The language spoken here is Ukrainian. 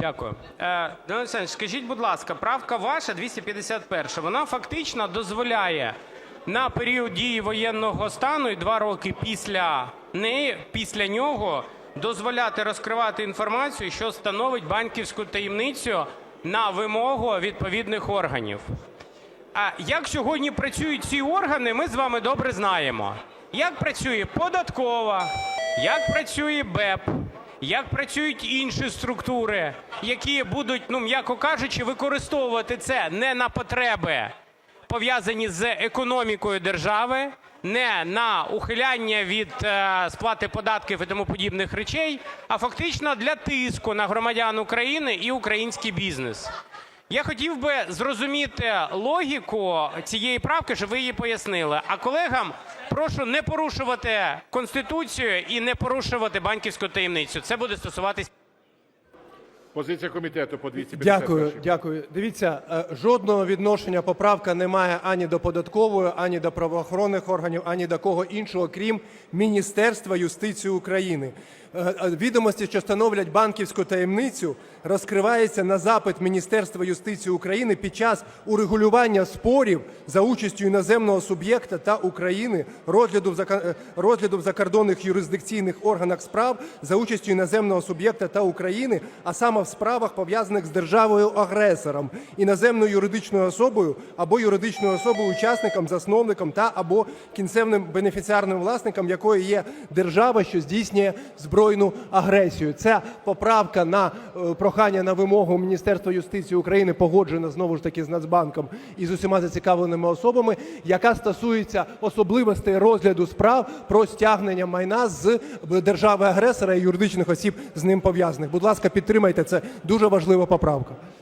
Дякую. Е, Данило Олександрович, скажіть, будь ласка, правка ваша 251, вона фактично дозволяє на період дії воєнного стану і два роки після неї, після нього дозволяти розкривати інформацію, що становить банківську таємницю на вимогу відповідних органів. А як сьогодні працюють ці органи, ми з вами добре знаємо. Як працює податкова, як працює БЕП, як працюють інші структури, які будуть, ну м'яко кажучи, використовувати це не на потреби, пов'язані з економікою держави, не на ухиляння від е, сплати податків і тому подібних речей, а фактично для тиску на громадян України і український бізнес. Я хотів би зрозуміти логіку цієї правки, щоб ви її пояснили. А колегам прошу не порушувати Конституцію і не порушувати банківську таємницю. Це буде стосуватись. Позиція комітету по 251. Дякую, дякую. Дивіться, е, жодного відношення поправка не має ані до податкової, ані до правоохоронних органів, ані до кого іншого, крім Міністерства юстиції України. Е, е, Відомості, що становлять банківську таємницю, розкриваються на запит Міністерства юстиції України під час урегулювання спорів за участю іноземного суб'єкта та України, розгляду в е, розгляду в закордонних юрисдикційних органах справ за участю іноземного суб'єкта та України, а саме в справах, пов'язаних з державою-агресором, іноземною юридичною особою або юридичною особою учасником, засновником та або кінцевним бенефіціарним власником якої є держава, що здійснює збройну агресію. Ця поправка на е, прохання на вимогу Міністерства юстиції України погоджена знову ж таки з Нацбанком і з усіма зацікавленими особами, яка стосується особливостей розгляду справ про стягнення майна з держави-агресора і юридичних осіб з ним пов'язаних. Будь ласка, підтримайте це дуже важлива поправка.